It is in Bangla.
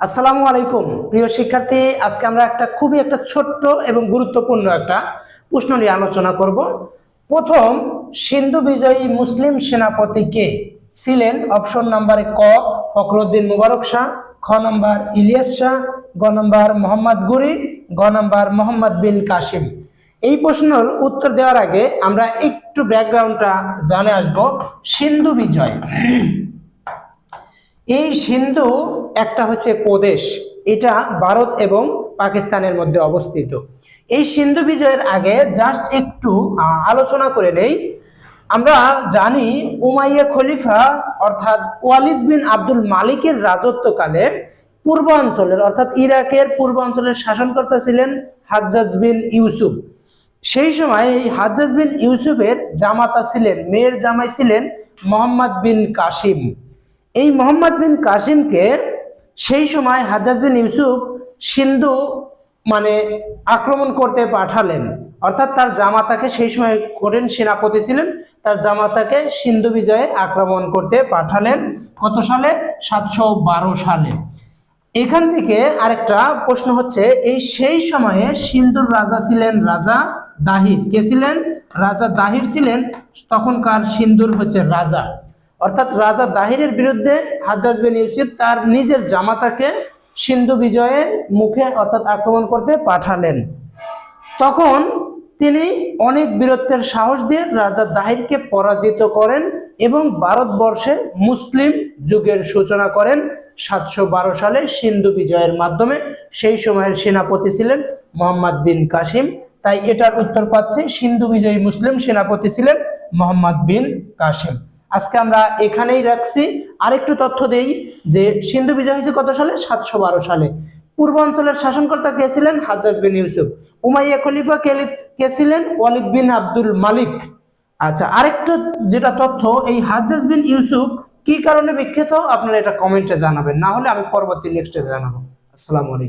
আসসালামু আলাইকুম। প্রিয় শিক্ষার্থী, আজকে আমরা একটা খুবই একটা ছোট্ট এবং গুরুত্বপূর্ণ একটা প্রশ্ন নিয়ে আলোচনা করব। প্রথম, সিন্ধু বিজয়ী মুসলিম সেনাপতি কে? ছিলেন অপশন নাম্বারে ক, ফখরুদ্দিন মুবারক শাহ, খ নম্বর ইলিয়াস শাহ, গ নম্বর মোহাম্মদ গুরি, গ নম্বর মোহাম্মদ বিন কাসিম। এই প্রশ্নের উত্তর দেওয়ার আগে আমরা একটু ব্যাকগ্রাউন্ডটা জানে আসব। সিন্ধু বিজয়। এই সিন্ধু একটা হচ্ছে প্রদেশ। এটা ভারত এবং পাকিস্তানের মধ্যে অবস্থিত। এই সিন্ধু বিজয়ের আগে জাস্ট একটু আলোচনা করে নেই। আমরা জানি উমাইয়া খলিফা অর্থাৎ ওয়ালিদ বিন আব্দুল মালিকের রাজত্বকালে পূর্বাঞ্চলের, অর্থাৎ ইরাকের পূর্বাঞ্চলের শাসনকর্তা ছিলেন হাজ্জাজ বিন ইউসুফ। সেই সময় হাজ্জাজ বিন ইউসুফের জামাতা ছিলেন, মেয়ের জামাই ছিলেন মোহাম্মদ বিন কাসিম। এই মোহাম্মদ বিন কাসিমকে সেই সময় হাজ্জাজ বিন ইউসুফ সিন্ধু মানে আক্রমণ করতে পাঠালেন। অর্থাৎ তার জামাতাকে সেই সময় করেন সেনাপতি ছিলেন। তার জামাতাকে সিন্ধু বিজয়ে আক্রমণ করতে পাঠালেন। কত সালে? সাতশো বারো সালে। এখান থেকে আরেকটা প্রশ্ন হচ্ছে, এই সেই সময়ে সিন্ধুর রাজা ছিলেন রাজা দাহির কে ছিলেন? রাজা দাহির ছিলেন। তখনকার সিন্ধুর হচ্ছে রাজা। অর্থাৎ রাজা দাহিরের বিরুদ্ধে হাজ্জাজ বিন ইউসুফ তার নিজের জামাতাকে সিন্ধু বিজয়ের মুখে অর্থাৎ আক্রমণ করতে পাঠালেন। তখন তিনি অনেক বীরত্বের সাহস দিয়ে রাজা দাহিরকে পরাজিত করেন এবং ভারতবর্ষে মুসলিম যুগের সূচনা করেন। সাতশো বারো সালে সিন্ধু বিজয়ের মাধ্যমে সেই সময়ের সেনাপতি ছিলেন মোহাম্মদ বিন কাসিম। তাই এটার উত্তর পাচ্ছি সিন্ধু বিজয়ী মুসলিম সেনাপতি ছিলেন মোহাম্মদ বিন কাসিম। আজকে আমরা এখানেই রাখছি। আরেকটু তথ্য দেই যে সিন্ধু বিজয় হয়েছে কত সালে? সাতশো বারো সালে। পূর্বাঞ্চলের শাসনকর্তা কে ছিলেন? Hajjaj bin Yusuf. উমাইয়া খলিফা কে ছিলেন? ওয়ালিদ বিন আব্দুল মালিক। আচ্ছা আরেকটা যেটা তথ্য, এই হাজ্জাজ বিন ইউসুফ কি কারণে বিখ্যাত? আপনারা এটা কমেন্টে জানাবেন। না হলে আমি পরবর্তী নেক্সটে জানাব। আসসালামু আলাইকুম।